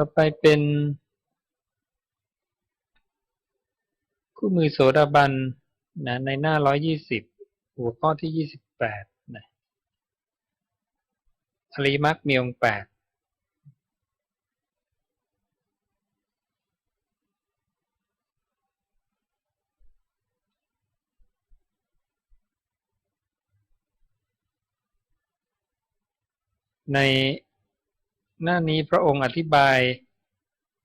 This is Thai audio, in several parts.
ต่อไปเป็นคู่มือโสดาบันนะในหน้าร้อยยี่สิบหัวข้อที่ยี่สิบแปดนะอริมักมีองค์แปดใน หน้านี้พระองค์อธิบาย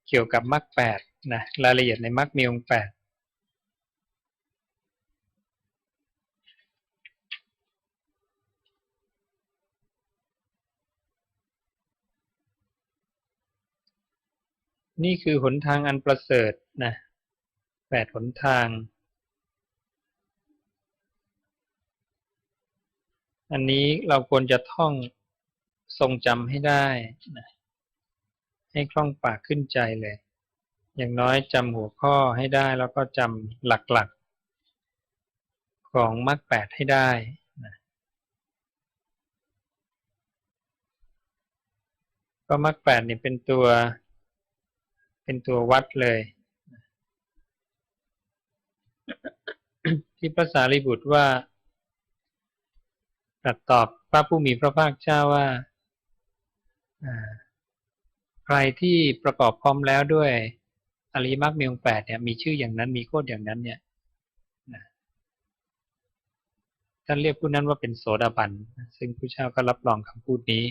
เกี่ยวกับมรรคแปดนะรายละเอียดในมรรคมีองค์แปดนี่คือหนทางอันประเสริฐนะแปดหนทาง อันนี้เราควรจะท่อง ทรงจำให้ได้นะให้คล่องปากขึ้นใจเลย อย่างน้อยจำหัวข้อให้ได้แล้วก็จำหลักๆ ของมรรคแปดให้ได้นะก็มรรคแปดเนี่ยเป็นตัวเป็นตัววัดเลย ที่พระสารีบุตรว่าตรัสตอบพระผู้มีพระภาคเจ้าว่า ใครที่ประกอบพร้อมแล้วด้วยอริมักมีองแปดเนี่ยมีชื่ออย่างนั้นมีโคดอย่างนั้นเนี่ยท่านเรียกผู้นั้นว่าเป็นโสดาบัน ซึ่งผู้เจ้าก็รับรองคำพูดนี้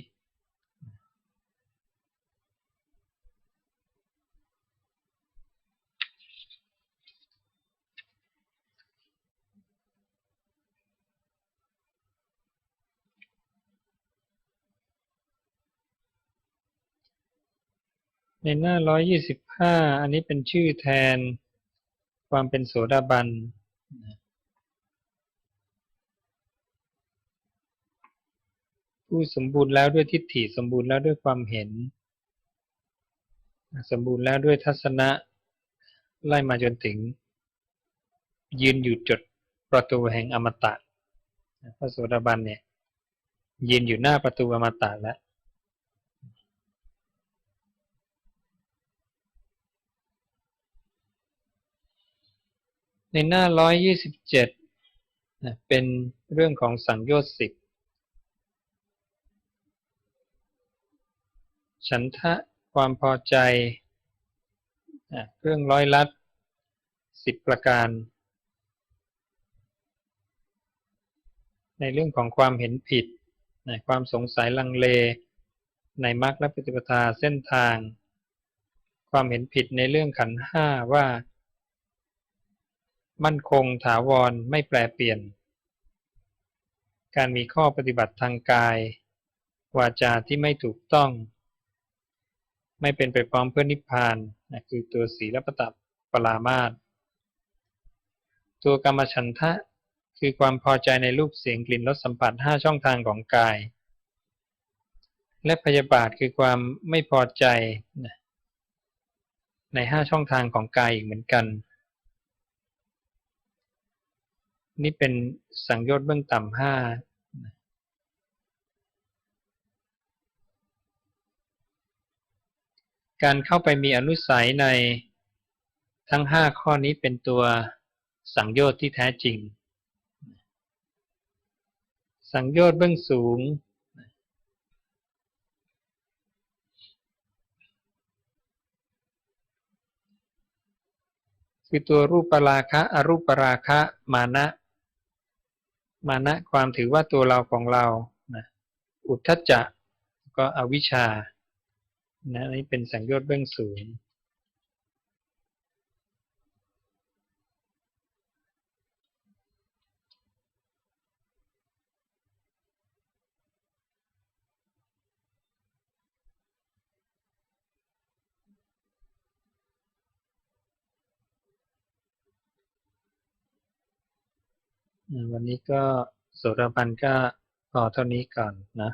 ในหน้าร้อยยี่สิบห้าอันนี้เป็นชื่อแทนความเป็นโสดาบันผู้สมบูรณ์แล้วด้วยทิฏฐิสมบูรณ์แล้วด้วยความเห็น สมบูรณ์แล้วด้วยทัศนะไล่มาจนถึง ยืนอยู่จุดประตูแห่งอมตะพระโสดาบันเนี่ยยืนอยู่หน้าประตูอมตะแล้ว ในหน้าร้อยยี่สิบเจ็ดเป็นเรื่องของสังโยชน์สิบฉันทะความพอใจเรื่องร้อยลัดสิบประการ ในเรื่องของความเห็นผิดความสงสัยลังเล ในมรรคและปฏิปทาเส้นทาง ความเห็นผิดในเรื่องขันห้าว่า มั่นคงถาวรไม่แปรเปลี่ยน การมีข้อปฏิบัติทางกาย วาจาที่ไม่ถูกต้อง ไม่เป็นไปพร้อมเพื่อนิพพานนะคือตัวสีลปตับปรามาตตัวกรรมฉันทะคือความพอใจในรูปเสียงกลิ่นรสสัมผัสห้าช่องทางของกาย และพยาบาทคือความไม่พอใจในห้าช่องทางของกายอีกเหมือนกัน นี่เป็นสังโยชน์เบื้องต่ำห้าการเข้าไปมีอนุสัยในทั้งห้าข้อนี้เป็นตัวสังโยชน์ที่แท้จริง สังโยชน์เบื้องสูง คือตัวรูปปราคะ อรูปปราคะ มานะ มานะความถือว่าตัวเราของเรานะอุทธัจจะก็อวิชชานะนี่เป็นสังโยชน์เบื้องสูง วันนี้ก็สุรพันธ์ก็พอเท่านี้ก่อนนะ